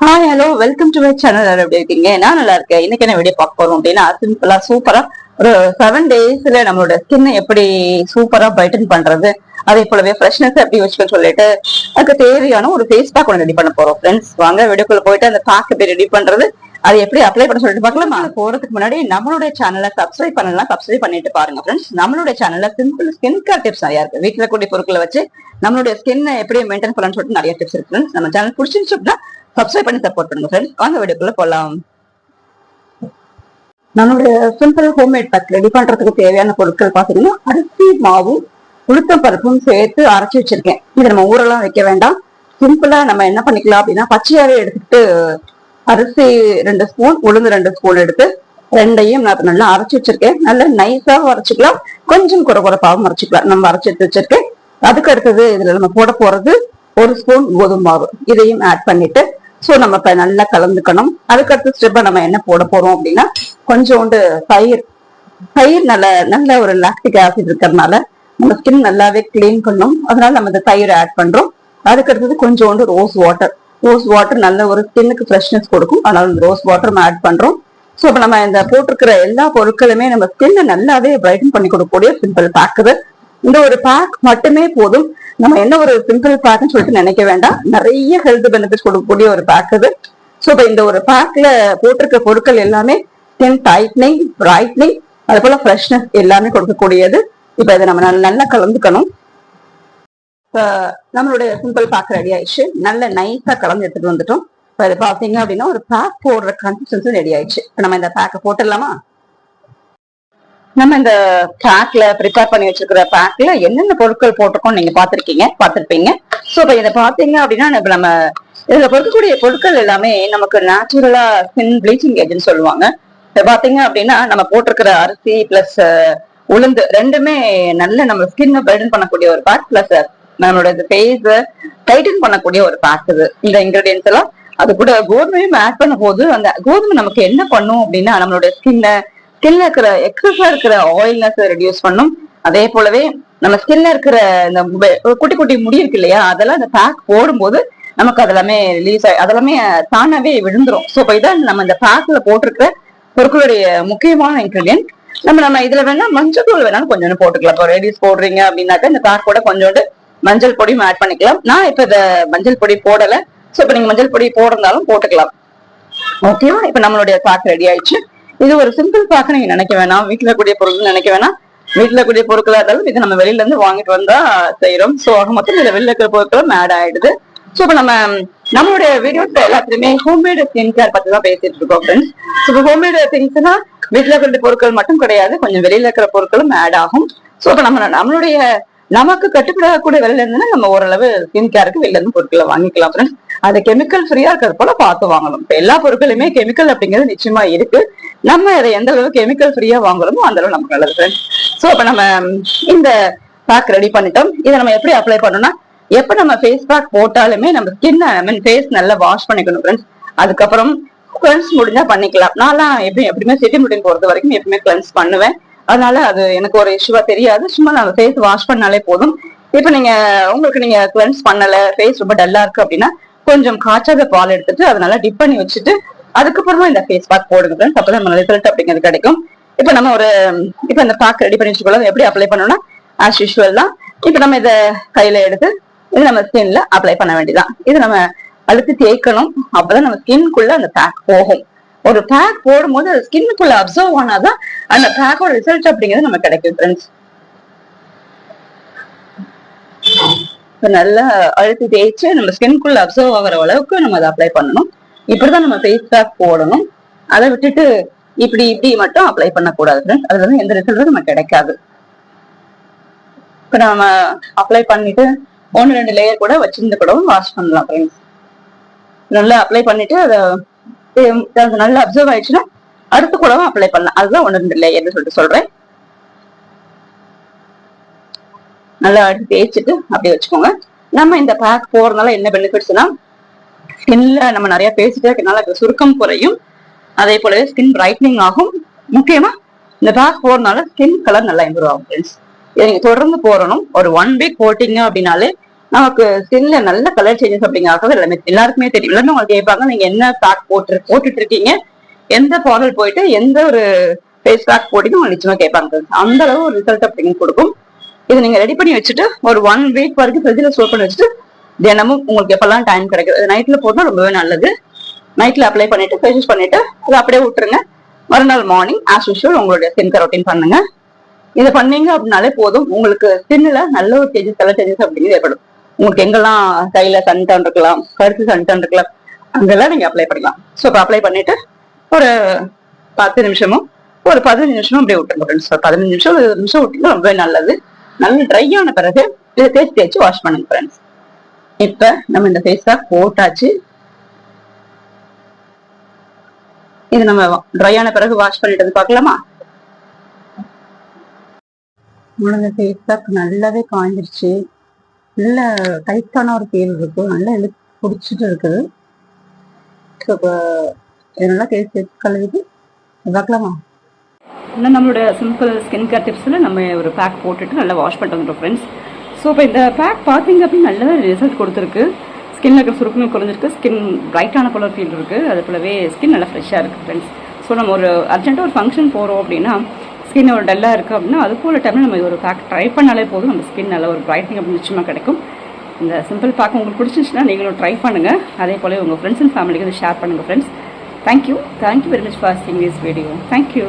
Hi hello welcome to my channel எப்படி இருக்கீங்க? நான் நல்லா இருக்கேன். இன்னைக்கு என்ன வீடியோ பார்க்க போறோம் அப்படின்னா சிம்பிளா சூப்பரா ஒரு செவன் டேஸ்ல நம்மளோட ஸ்கின் எப்படி சூப்பரா பிரைட்டன் பண்றது அதே போலவே ஃப்ரெஷ்னஸ் எப்படி வச்சுக்கணும் சொல்லிட்டு அதுக்கு தேவையான ஒரு ஃபேஸ் பேக் ஒன்று ரெடி பண்ண போறோம். ஃப்ரெண்ட்ஸ் வாங்க வீடியோக்குள்ள போயிட்டு அந்த பேக் எப்படி ரெடி பண்றது அது எப்படி அப்ளை பண்ண சொல்லிட்டு பார்க்கலாமா. போறதுக்கு முன்னாடி நம்மளுடைய சேனலை சப்ஸ்கிரைப் பண்ணலாம் சப்ஸ்கிரைப் பண்ணிட்டு பாருங்க ஃப்ரெண்ட்ஸ் நம்மளுடைய சேனல்ல சிம்பிள் ஸ்கின் கேர் டிப்ஸ் நிறைய இருக்கு. வீட்டில் கூடிய பொருட்களை வச்சு நம்மளுடைய ஸ்கின் எப்படி மெயின்டைன் பண்ணலாம்னு சொல்லிட்டு நிறைய டிப்ஸ் இருக்கு நம்ம சேனல் பிடிச்சிருந்துச்சு அப்படின்னா சப்ஸ்கிரைப் பண்ணி சப்போர்ட் பண்ணுங்க ஃப்ரெண்ட்ஸ் வாங்க வீடியோக்குள்ள போகலாம் நம்மளுடைய சிம்பிள் ஹோம்மேட் பேக் ரெடி பண்றதுக்கு தேவையான பொருட்கள் பாத்தீங்கன்னா அரிசி மாவும் உளுத்தம் பருப்பும் சேர்த்து அரைச்சி வச்சிருக்கேன். இது நம்ம ஊரெல்லாம் வைக்க வேண்டாம். சிம்பிளா நம்ம என்ன பண்ணிக்கலாம் அப்படின்னா பச்சையாவே எடுத்துக்கிட்டு அரிசி ரெண்டு ஸ்பூன் உளுந்து ரெண்டு ஸ்பூன் எடுத்து ரெண்டையும் நான் நல்லா அரைச்சி வச்சிருக்கேன். நல்லா நைஸாகவும் அரைச்சிக்கலாம். கொஞ்சம் குறை குறைப்பாகவும் அரைச்சிக்கலாம். நம்ம அரைச்சி எடுத்து வச்சிருக்கேன். அதுக்கு அடுத்தது இதுல நம்ம போட போறது ஒரு ஸ்பூன் கோதுமை மாவு. இதையும் ஆட் பண்ணிட்டு ஸோ நம்ம நல்லா கலந்துக்கணும். அதுக்கடுத்த ஸ்டெப்பை நம்ம என்ன போட போகிறோம் அப்படின்னா கொஞ்சோண்டு தயிர் பயிர் நல்ல நல்ல ஒரு லாக்டிக் ஆசிட் இருக்கிறதுனால நம்ம ஸ்கின் நல்லாவே கிளீன் பண்ணும். அதனால நம்ம இந்த தயிர் ஆட் பண்றோம். அதுக்கு அடுத்தது கொஞ்சோண்டு ரோஸ் வாட்டர் ரோஸ் வாட்டர் நல்ல ஒரு ஸ்கின்னுக்கு ஃப்ரெஷ்னஸ் கொடுக்கும். அதனால இந்த ரோஸ் வாட்டர் நம்ம ஆட் பண்றோம். ஸோ இப்போ நம்ம இந்த போட்டிருக்கிற எல்லா பொருட்களுமே நம்ம ஸ்கின்னை நல்லாவே பிரைட்டன் பண்ணி கொடுக்கக்கூடிய சிம்பிள் பேக் இது. இந்த ஒரு பேக் மட்டுமே போதும். நம்ம என்ன ஒரு சிம்பிள் பேக்னு சொல்லிட்டு நினைக்க வேண்டாம். நிறைய ஹெல்த் பெனிஃபிட்ஸ் கொடுக்கக்கூடிய ஒரு பேக் இது ஸோ இப்போ இந்த ஒரு பேக்ல போட்டிருக்க பொருட்கள் எல்லாமே ஸ்கின் டைட்னிங் பிரைட்னிங் அது போல ஃப்ரெஷ்னஸ் எல்லாமே கொடுக்கக்கூடியது. இப்போ இதை நம்ம நல்லா நல்லா கலந்துக்கணும். இப்போ நம்மளுடைய சிம்பிள் பேக் ரெடி ஆயிடுச்சு. நல்ல நைஸா கலந்து எடுத்துட்டு வந்துட்டோம். இப்போ இது பாத்தீங்க அப்படின்னா ஒரு பேக் போடுற கன்சிஸ்டன்சி ரெடி ஆயிடுச்சு. இப்போ நம்ம இந்த பேக்கை போட்டுடலாமா? நம்ம இந்த பேக்ல ப்ரிப்பேர் பண்ணி வச்சிருக்கிற பேக்ல என்னென்ன பொருட்கள் போட்டிருக்கோம் நீங்க பாத்திருக்கீங்க பாத்திருப்பீங்க சோ இப்ப இதை பாத்தீங்க அப்படின்னா நம்ம இதுல பொறுக்கக்கூடிய பொருட்கள் எல்லாமே நமக்கு நேச்சுரலா ஸ்கின் ப்ளீச்சிங் ஏஜென்ட் சொல்லுவாங்க. இப்ப பாத்தீங்க அப்படின்னா நம்ம போட்டிருக்கிற அரிசி பிளஸ் உளுந்து ரெண்டுமே நல்ல நம்ம ஸ்கின் பிரைடன் பண்ணக்கூடிய ஒரு பேக் பிளஸ் நம்மளோட ஃபேஸ் டைட்டன் பண்ணக்கூடிய ஒரு பேக் இது. இந்த இன்கிரீடியன்ஸ் எல்லாம் அது கூட கோதுமையும் ஆட் பண்ணும் போது அந்த கோதுமை நமக்கு என்ன பண்ணும் அப்படின்னா நம்மளோட ஸ்கின்னை ஸ்கின்ல இருக்கிற எக்ஸஸா இருக்கிற ஆயில்னஸ் ரெடியூஸ் பண்ணும். அதே போலவே நம்ம ஸ்கின்ல இருக்கிற இந்த குட்டி குட்டி முடி இருக்கு இல்லையா? அதெல்லாம் இந்த பேக் போடும்போது நமக்கு அதெல்லாமே ரிலீஸ் ஆகி அதெல்லாமே தானாவே விழுந்துரும். ஸோ இப்போ இதான் நம்ம இந்த பேக்ல போட்டிருக்கிற பொருட்களுடைய முக்கியமான இன்க்ரீடியன்ட் நம்ம நம்ம இதுல வேணா மஞ்சள் தூள் வேணாலும் கொஞ்சம் போட்டுக்கலாம். இப்போ ரெடிஸ் போடுறீங்க அப்படின்னாக்கா இந்த பேக் கூட கொஞ்சோண்டு மஞ்சள் பொடியும் ஆட் பண்ணிக்கலாம். நான் இப்போ இந்த மஞ்சள் பொடி போடலை. ஸோ இப்போ நீங்க மஞ்சள் பொடி போடுறதாலும் போட்டுக்கலாம். ஓகேவா இப்போ நம்மளுடைய பேக் ரெடி ஆயிடுச்சு. இது ஒரு சிம்பிள் பேக் நீங்க நினைக்க வேணாம். வீட்டுல கூடிய பொருள் நினைக்க வேணாம். வீட்டுல கூடிய பொருட்களா இருந்தாலும் இது நம்ம வெளியில இருந்து வாங்கிட்டு வந்தா செய்யறோம் சோ ஆக மொத்தம் இதுல வெளியில இருக்கிற பொருட்களும் ஆட் ஆயிடுது. சோ இப்ப நம்ம நம்மளுடைய வீடியோஸ் எல்லாத்துலயுமே ஹோம்மேடு ஸ்கின் கேர் பத்தி தான் பேசிட்டு இருக்கோம் ஃப்ரெண்ட்ஸ் இப்போ ஹோம்மேடு திங்ஸ்னா வீட்டுல இருக்கிற பொருட்கள் மட்டும் கிடையாது. கொஞ்சம் வெளியில இருக்கிற பொருட்களும் ஆட் ஆகும். சோ இப்ப நம்ம நம்மளுடைய நமக்கு கட்டுப்படக்கூடிய விலையில இருந்துன்னா நம்ம ஓரளவு ஸ்கின் கேருக்கு வெளில இருந்து பொருட்களை வாங்கிக்கலாம் ஃப்ரெண்ட்ஸ் அது கெமிக்கல் ஃப்ரீயா இருக்கிறது போல பார்த்து வாங்கணும். இப்ப எல்லா பொருட்களுமே கெமிக்கல் அப்படிங்கிறது நிச்சயமா இருக்கு. நம்ம அதை எந்த அளவு கெமிக்கல் ஃப்ரீயா வாங்குறோமோ அந்த அளவு நமக்கு நல்லது ஃப்ரெண்ட்ஸ் ஸோ அப்ப நம்ம இந்த பேக் ரெடி பண்ணிட்டோம். இதை நம்ம எப்படி அப்ளை பண்ணோம்னா எப்ப நம்ம ஃபேஸ் பேக் போட்டாலுமே நம்ம ஸ்கின் ஐ மீன் ஃபேஸ் நல்லா வாஷ் பண்ணிக்கணும் ஃப்ரெண்ட்ஸ் அதுக்கப்புறம் கிளென்ஸ் முடிஞ்சா பண்ணிக்கலாம். நான்லாம் எப்படி எப்படியுமே சிட்டி முடிஞ்சு பொறுத்த வரைக்கும் எப்பவுமே கிளென்ஸ் பண்ணுவேன். அதனால அது எனக்கு ஒரு இஷ்யூவா தெரியாது. சும்மா நம்ம ஃபேஸ் வாஷ் பண்ணாலே போதும். இப்போ நீங்க உங்களுக்கு நீங்க கிளென்ஸ் பண்ணல ஃபேஸ் ரொம்ப டல்லா இருக்கு அப்படின்னா கொஞ்சம் காய்ச்சாத பால் எடுத்துட்டு அதை நல்லா டிப் பண்ணி வச்சுட்டு அதுக்கப்புறமா இந்த ஃபேஸ் பேக் போடுங்க ஃப்ரெண்ட்ஸ் அப்பதான் நம்ம ரிசல்ட் அப்படிங்கிறது கிடைக்கும். இப்போ நம்ம ஒரு இப்போ இந்த பேக் ரெடி பண்ணி வச்சுக்கோங்க. எப்படி அப்ளை பண்ணணும்னா ஆஸ் யூஷுவல் தான். இப்போ நம்ம இதை கையில எடுத்து இது நம்ம ஸ்கின்ல அப்ளை பண்ண வேண்டியதான் இது நம்ம அழுத்தி தேய்க்கணும். அப்பதான் நம்ம ஸ்கின்குள்ள அந்த பேக் போகும். ஒரு பேக் போடும்போது அது ஸ்கின்னுக்குள்ள அப்சர்வ் ஆனாதான் அந்த பேக்கோட ரிசல்ட் அப்படிங்கிறது நம்ம கிடைக்கும் ஃப்ரெண்ட்ஸ் நல்லா அழுத்தி தேய்ச்சு நம்ம ஸ்கின்குள்ள அப்சர்வ் ஆகுற அளவுக்கு நம்ம அதை அப்ளை பண்ணணும். இப்படிதான் நம்ம ஃபேஸ் பேக் போடணும். அதை விட்டுட்டு இப்படி இப்படி மட்டும் அப்ளை பண்ணக்கூடாது ஃப்ரெண்ட்ஸ் அதுல இருந்து எந்த ரிசல்ட்டும் நமக்கு கிடைக்காது. இப்ப நம்ம அப்ளை பண்ணிட்டு ஒன்னு ரெண்டு லேயர் கூட வச்சிருந்து கூட வாஷ் பண்ணலாம் ஃப்ரெண்ட்ஸ் நல்லா அப்ளை பண்ணிட்டு அதை நல்லா அப்சர்வ் ஆயிடுச்சுன்னா அடுத்த கூடவும் அப்ளை பண்ணலாம். அதுதான் ஒன்னு ரெண்டு லேயர்னு சொல்லிட்டு சொல்றேன். நல்லா அடுத்து தேய்ச்சிட்டு அப்படியே வச்சுக்கோங்க. நம்ம இந்த பேக் போறதுனால என்ன பெனிஃபிட்ஸ்னா ஸ்கின்ல நம்ம நிறைய பேசிட்டே இருக்கனால அது சுருக்கம் குறையும். அதே போலவே ஸ்கின் பிரைட்னிங் ஆகும். முக்கியமா இந்த பேக் போறதுனால ஸ்கின் கலர் நல்லா இம்ப்ரூவ் ஆகும் ஃப்ரெண்ட்ஸ் இதை நீங்க தொடர்ந்து போறணும் ஒரு ஒன் வீக் போட்டீங்க அப்படின்னாலே நமக்கு ஸ்கின்ல நல்ல கலர் சேஞ்சஸ் அப்படிங்கிறது எல்லாமே எல்லாருக்குமே தெரியும். எல்லாரும் உங்களுக்கு கேட்பாங்க நீங்க என்ன பேக் போட்டு போட்டுட்டு இருக்கீங்க எந்த பாடல் போயிட்டு எந்த ஒரு ஃபேஸ் பேக் போட்டு உங்களுக்கு நிச்சயமா கேட்பாங்க அந்த அளவு ஒரு ரிசல்ட் அப்படிங்க கொடுக்கும். இது நீங்க ரெடி பண்ணி வச்சுட்டு ஒரு ஒன் வீக் வரைக்கும் ஃப்ரிட்ஜில் ஸ்டோர் பண்ணி வச்சுட்டு தினமும் உங்களுக்கு எப்பெல்லாம் டைம் கிடைக்குது நைட்ல போட்டா ரொம்பவே நல்லது. நைட்ல அப்ளை பண்ணிட்டு ஃபேஸ் பண்ணிட்டு அதை அப்படியே விட்டுருங்க. மறுநாள் மார்னிங் ஆஸ் யூஷுவல் உங்களுடைய ஸ்கின் ரொட்டீன் பண்ணுங்க. இதை பண்ணீங்க அப்படின்னாலே போதும். உங்களுக்கு ஸ்கின்ல நல்ல ஒரு சேஞ்சஸ் கலர் சேஞ்சஸ் அப்படிங்கிறது ஏற்படும். உங்களுக்கு எங்கெல்லாம் கையில சன்டன் இருக்கலாம் கருத்து சன்டன் இருக்கலாம் அங்கெல்லாம் நீங்க அப்ளை பண்ணலாம் ஸோ இப்போ அப்ளை பண்ணிட்டு ஒரு பத்து நிமிஷமும் ஒரு பதினஞ்சு நிமிஷமும் அப்படியே விட்டுருங்க ஃப்ரெண்ட்ஸ் பதினஞ்சு நிமிஷம் ஒரு இருபது நிமிஷம் விட்டீங்கன்னா ரொம்பவே நல்லது. நல்ல ட்ரை ஆன பிறகு இதை தேய்ச்சி தேய்ச்சி வாஷ் பண்ணுங்க ஃப்ரெண்ட்ஸ் இப்ப நம்ம இந்த ஃபேஸ் பேக் போட்டாச்சு. இது நம்ம ட்ரை ஆன பிறகு வாஷ் பண்ணிட்டு பார்க்கலாமா? உங்களோட ஃபேஸ் பேக் நல்லாவே காய்ஞ்சிருச்சு நல்ல டைட்டான ஒரு ஃபீல் இருக்கு. நல்லா இழு பிடிச்சிட்டு இருக்குது. ஸோ இப்போ இதெல்லாம் தேய்ச்சி கழுவிட்டு பார்க்கலாமா? இல்லை நம்மளோட சிம்பிள் ஸ்கின் கேர் டிப்ஸில் நம்ம ஒரு பேக் போட்டுட்டு நல்லா வாஷ் பண்ணிட்டு வந்துடும் ஃப்ரெண்ட்ஸ் ஸோ இப்போ இந்த பேக் பார்த்தீங்க அப்படின்னு நல்ல ரிசல்ட் கொடுத்துருக்கு. ஸ்கின்ல இருக்கிற சுருக்கங்கள் குறைஞ்சிருக்கு. ஸ்கின் பிரைட்டான கலர் ஃபீல் இருக்குது அது போலவே ஸ்கின் நல்லா ஃப்ரெஷ்ஷாக இருக்குது ஃப்ரெண்ட்ஸ் ஸோ நம்ம ஒரு அர்ஜென்ட்டாக ஒரு ஃபங்க்ஷன் போகிறோம் அப்படின்னா ஸ்கின் ஒரு டல்லாக இருக்குது அப்படின்னா அது போல டைமில் நம்ம ஒரு பேக் ட்ரை பண்ணாலே போதும். நம்ம ஸ்கின் நல்ல ஒரு பிரைட்னிங் அப்படின்னு நிச்சயமாக கிடைக்கும். இந்த சிம்பிள் பேக் உங்களுக்கு பிடிச்சிருந்துச்சுன்னா நீங்களும் ட்ரை பண்ணுங்கள் அதே போல உங்கள் ஃப்ரெண்ட்ஸ் அண்ட் ஃபேமிலிக்கு வந்து ஷேர் பண்ணுங்கள் friends thank you thank you very much for sing this video thank you